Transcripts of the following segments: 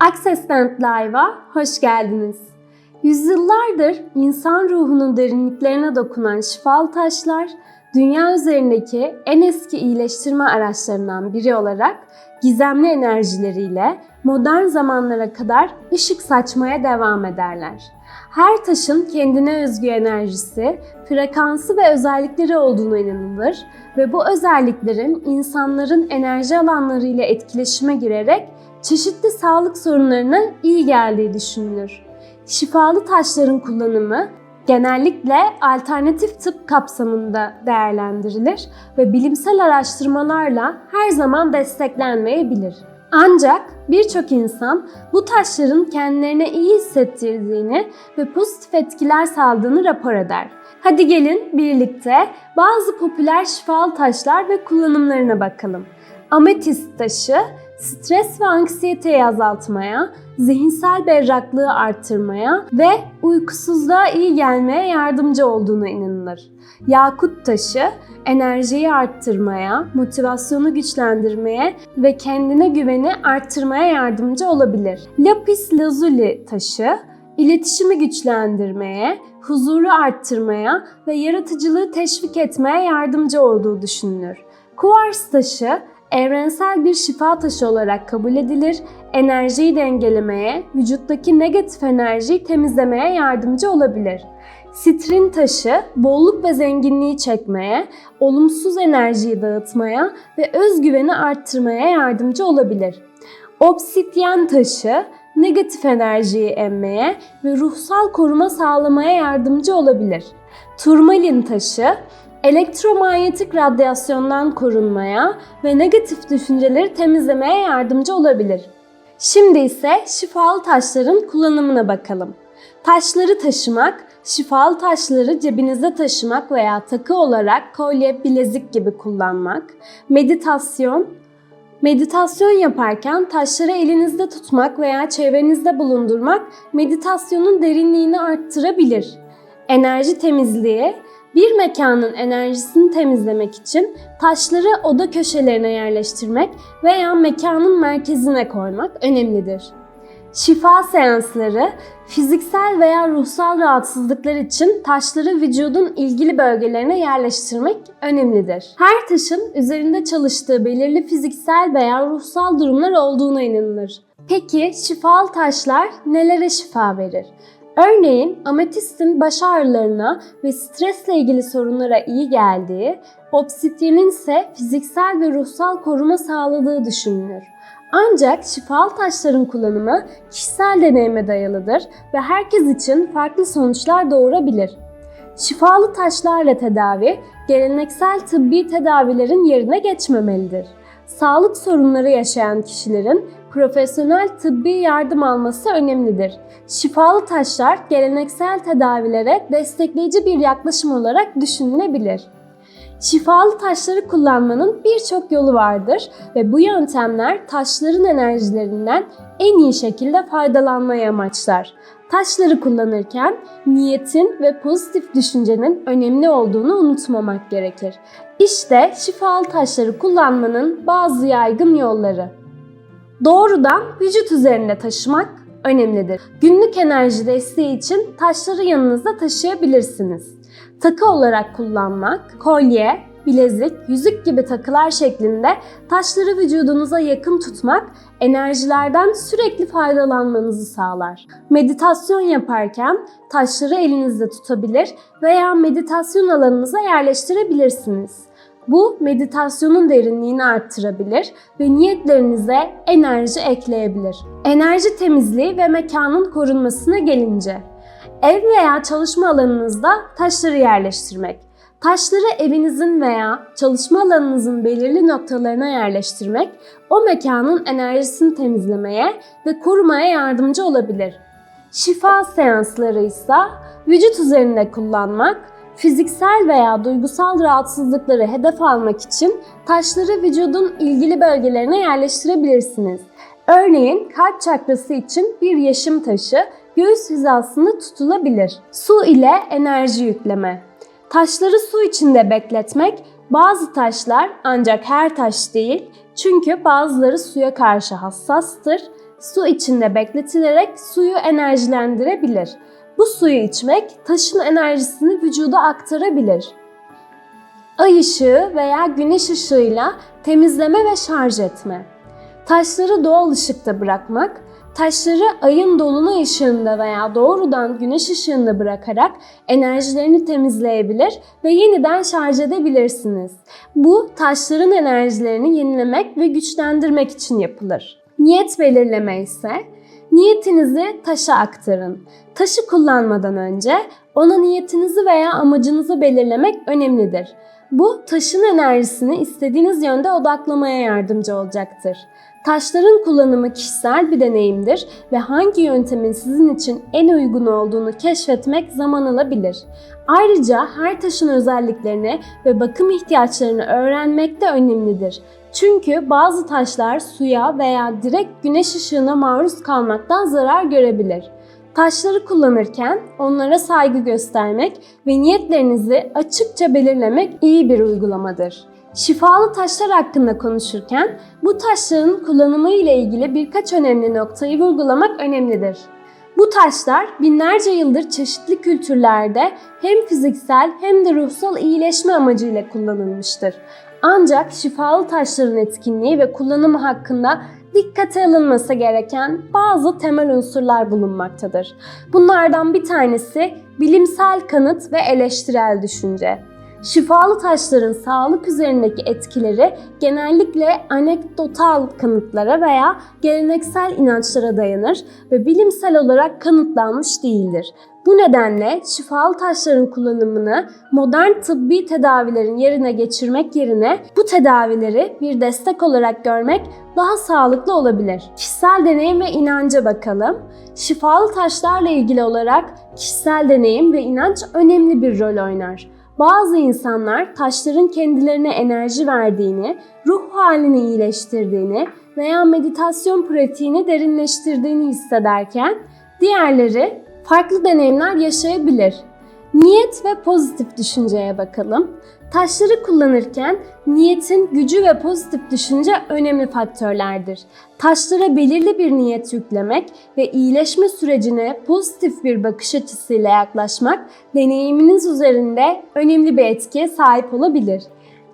Accessment Live'a hoş geldiniz. Yüzyıllardır insan ruhunun derinliklerine dokunan şifalı taşlar, dünya üzerindeki en eski iyileştirme araçlarından biri olarak gizemli enerjileriyle modern zamanlara kadar ışık saçmaya devam ederler. Her taşın kendine özgü enerjisi, frekansı ve özellikleri olduğuna inanılır ve bu özelliklerin insanların enerji alanları ile etkileşime girerek çeşitli sağlık sorunlarına iyi geldiği düşünülür. Şifalı taşların kullanımı genellikle alternatif tıp kapsamında değerlendirilir ve bilimsel araştırmalarla her zaman desteklenmeyebilir. Ancak birçok insan bu taşların kendilerine iyi hissettirdiğini ve pozitif etkiler sağladığını rapor eder. Hadi gelin birlikte bazı popüler şifalı taşlar ve kullanımlarına bakalım. Ametist taşı stres ve anksiyeteyi azaltmaya, zihinsel berraklığı arttırmaya ve uykusuzluğa iyi gelmeye yardımcı olduğuna inanılır. Yakut taşı enerjiyi arttırmaya, motivasyonu güçlendirmeye ve kendine güveni arttırmaya yardımcı olabilir. Lapis lazuli taşı iletişimi güçlendirmeye, huzuru arttırmaya ve yaratıcılığı teşvik etmeye yardımcı olduğu düşünülür. Kuvars taşı evrensel bir şifa taşı olarak kabul edilir, enerjiyi dengelemeye, vücuttaki negatif enerjiyi temizlemeye yardımcı olabilir. Sitrin taşı bolluk ve zenginliği çekmeye, olumsuz enerjiyi dağıtmaya ve özgüveni arttırmaya yardımcı olabilir. Obsidyen taşı negatif enerjiyi emmeye ve ruhsal koruma sağlamaya yardımcı olabilir. Turmalin taşı elektromanyetik radyasyondan korunmaya ve negatif düşünceleri temizlemeye yardımcı olabilir. Şimdi ise şifalı taşların kullanımına bakalım. Taşları taşımak, şifalı taşları cebinizde taşımak veya takı olarak kolye, bilezik gibi kullanmak, meditasyon, Meditasyon yaparken taşları elinizde tutmak veya çevrenizde bulundurmak meditasyonun derinliğini arttırabilir. Enerji temizliği, bir mekanın enerjisini temizlemek için taşları oda köşelerine yerleştirmek veya mekanın merkezine koymak önemlidir. Şifa seansları, fiziksel veya ruhsal rahatsızlıklar için taşları vücudun ilgili bölgelerine yerleştirmek önemlidir. Her taşın üzerinde çalıştığı belirli fiziksel veya ruhsal durumlar olduğuna inanılır. Peki şifalı taşlar nelere şifa verir? Örneğin ametistin baş ağrılarına ve stresle ilgili sorunlara iyi geldiği, obsidyenin ise fiziksel ve ruhsal koruma sağladığı düşünülür. Ancak şifalı taşların kullanımı kişisel deneyime dayalıdır ve herkes için farklı sonuçlar doğurabilir. Şifalı taşlarla tedavi, geleneksel tıbbi tedavilerin yerine geçmemelidir. Sağlık sorunları yaşayan kişilerin profesyonel tıbbi yardım alması önemlidir. Şifalı taşlar geleneksel tedavilere destekleyici bir yaklaşım olarak düşünülebilir. Şifalı taşları kullanmanın birçok yolu vardır ve bu yöntemler taşların enerjilerinden en iyi şekilde faydalanmayı amaçlar. Taşları kullanırken niyetin ve pozitif düşüncenin önemli olduğunu unutmamak gerekir. İşte şifalı taşları kullanmanın bazı yaygın yolları. Doğrudan vücut üzerinde taşımak önemlidir. Günlük enerji desteği için taşları yanınızda taşıyabilirsiniz. Takı olarak kullanmak, kolye, bilezik, yüzük gibi takılar şeklinde taşları vücudunuza yakın tutmak enerjilerden sürekli faydalanmanızı sağlar. Meditasyon yaparken taşları elinizde tutabilir veya meditasyon alanınıza yerleştirebilirsiniz. Bu meditasyonun derinliğini arttırabilir ve niyetlerinize enerji ekleyebilir. Enerji temizliği ve mekanın korunmasına gelince Ev veya çalışma alanınızda taşları yerleştirmek. Taşları evinizin veya çalışma alanınızın belirli noktalarına yerleştirmek o mekanın enerjisini temizlemeye ve korumaya yardımcı olabilir. Şifa seansları ise vücut üzerinde kullanmak, fiziksel veya duygusal rahatsızlıkları hedef almak için taşları vücudun ilgili bölgelerine yerleştirebilirsiniz. Örneğin kalp çakrası için bir yaşım taşı göğüs hizasında tutulabilir. Su ile enerji yükleme. Taşları su içinde bekletmek bazı taşlar ancak her taş değil çünkü bazıları suya karşı hassastır su içinde bekletilerek suyu enerjilendirebilir. Bu suyu içmek taşın enerjisini vücuda aktarabilir. Ay ışığı veya güneş ışığıyla temizleme ve şarj etme. Taşları doğal ışıkta bırakmak, taşları ayın dolunay ışığında veya doğrudan güneş ışığında bırakarak enerjilerini temizleyebilir ve yeniden şarj edebilirsiniz. Bu taşların enerjilerini yenilemek ve güçlendirmek için yapılır. Niyet belirleme ise niyetinizi taşa aktarın. Taşı kullanmadan önce ona niyetinizi veya amacınızı belirlemek önemlidir. Bu taşın enerjisini istediğiniz yönde odaklamaya yardımcı olacaktır. Taşların kullanımı kişisel bir deneyimdir ve hangi yöntemin sizin için en uygun olduğunu keşfetmek zaman alabilir. Ayrıca her taşın özelliklerini ve bakım ihtiyaçlarını öğrenmek de önemlidir. Çünkü bazı taşlar suya veya direkt güneş ışığına maruz kalmaktan zarar görebilir. Taşları kullanırken onlara saygı göstermek ve niyetlerinizi açıkça belirlemek iyi bir uygulamadır. Şifalı taşlar hakkında konuşurken bu taşların kullanımı ile ilgili birkaç önemli noktayı vurgulamak önemlidir. Bu taşlar binlerce yıldır çeşitli kültürlerde hem fiziksel hem de ruhsal iyileşme amacıyla kullanılmıştır. Ancak şifalı taşların etkinliği ve kullanımı hakkında dikkate alınması gereken bazı temel unsurlar bulunmaktadır. Bunlardan bir tanesi bilimsel kanıt ve eleştirel düşünce. Şifalı taşların sağlık üzerindeki etkileri genellikle anekdotal kanıtlara veya geleneksel inançlara dayanır ve bilimsel olarak kanıtlanmış değildir. Bu nedenle şifalı taşların kullanımını modern tıbbi tedavilerin yerine geçirmek yerine bu tedavileri bir destek olarak görmek daha sağlıklı olabilir. Kişisel deneyim ve inanca bakalım. Şifalı taşlarla ilgili olarak kişisel deneyim ve inanç önemli bir rol oynar. Bazı insanlar taşların kendilerine enerji verdiğini, ruh halini iyileştirdiğini veya meditasyon pratiğini derinleştirdiğini hissederken diğerleri farklı deneyimler yaşayabilir. Niyet ve pozitif düşünceye bakalım. Taşları kullanırken niyetin gücü ve pozitif düşünce önemli faktörlerdir. Taşlara belirli bir niyet yüklemek ve iyileşme sürecine pozitif bir bakış açısıyla yaklaşmak deneyiminiz üzerinde önemli bir etkiye sahip olabilir.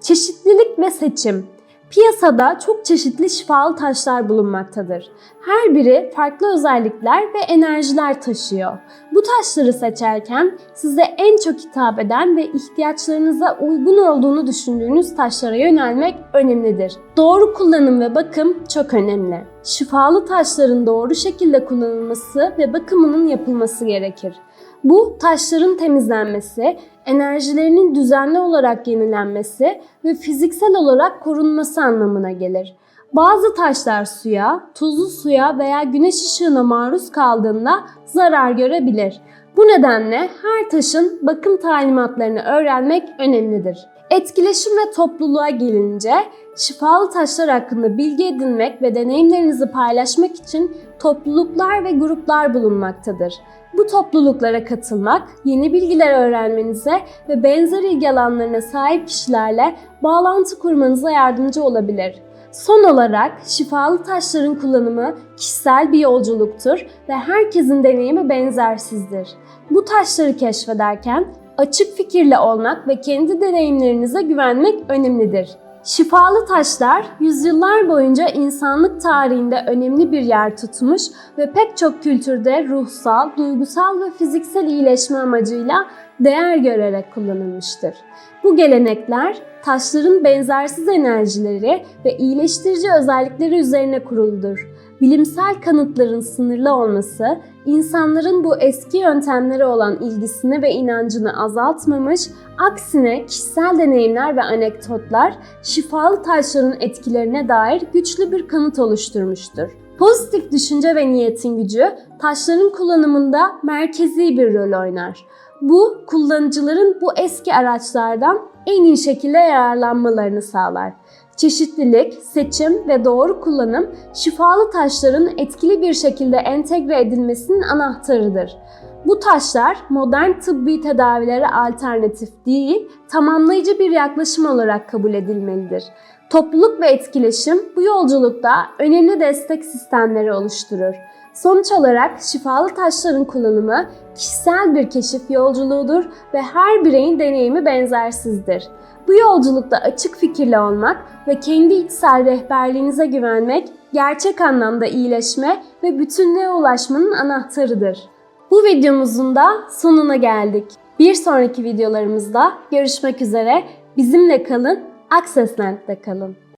Çeşitlilik ve seçim Piyasada çok çeşitli şifalı taşlar bulunmaktadır. Her biri farklı özellikler ve enerjiler taşıyor. Bu taşları seçerken size en çok hitap eden ve ihtiyaçlarınıza uygun olduğunu düşündüğünüz taşlara yönelmek önemlidir. Doğru kullanım ve bakım çok önemli. Şifalı taşların doğru şekilde kullanılması ve bakımının yapılması gerekir. Bu taşların temizlenmesi, enerjilerinin düzenli olarak yenilenmesi ve fiziksel olarak korunması anlamına gelir. Bazı taşlar suya, tuzlu suya veya güneş ışığına maruz kaldığında zarar görebilir. Bu nedenle her taşın bakım talimatlarını öğrenmek önemlidir. Etkileşim ve topluluğa gelince şifalı taşlar hakkında bilgi edinmek ve deneyimlerinizi paylaşmak için topluluklar ve gruplar bulunmaktadır. Bu topluluklara katılmak, yeni bilgiler öğrenmenize ve benzer ilgi alanlarına sahip kişilerle bağlantı kurmanıza yardımcı olabilir. Son olarak şifalı taşların kullanımı kişisel bir yolculuktur ve herkesin deneyimi benzersizdir. Bu taşları keşfederken açık fikirli olmak ve kendi deneyimlerinize güvenmek önemlidir. Şifalı taşlar yüzyıllar boyunca insanlık tarihinde önemli bir yer tutmuş ve pek çok kültürde ruhsal, duygusal ve fiziksel iyileşme amacıyla değer görerek kullanılmıştır. Bu gelenekler taşların benzersiz enerjileri ve iyileştirici özellikleri üzerine kuruludur. Bilimsel kanıtların sınırlı olması, insanların bu eski yöntemlere olan ilgisini ve inancını azaltmamış, aksine kişisel deneyimler ve anekdotlar şifalı taşların etkilerine dair güçlü bir kanıt oluşturmuştur. Pozitif düşünce ve niyetin gücü taşların kullanımında merkezi bir rol oynar. Bu kullanıcıların bu eski araçlardan en iyi şekilde yararlanmalarını sağlar. Çeşitlilik, seçim ve doğru kullanım şifalı taşların etkili bir şekilde entegre edilmesinin anahtarıdır. Bu taşlar modern tıbbi tedavilere alternatif değil, tamamlayıcı bir yaklaşım olarak kabul edilmelidir. Topluluk ve etkileşim bu yolculukta önemli destek sistemleri oluşturur. Sonuç olarak şifalı taşların kullanımı kişisel bir keşif yolculuğudur ve her bireyin deneyimi benzersizdir. Bu yolculukta açık fikirli olmak ve kendi içsel rehberliğinize güvenmek gerçek anlamda iyileşme ve bütünlüğe ulaşmanın anahtarıdır. Bu videomuzun da sonuna geldik. Bir sonraki videolarımızda görüşmek üzere. Bizimle kalın, Accessland'de kalın.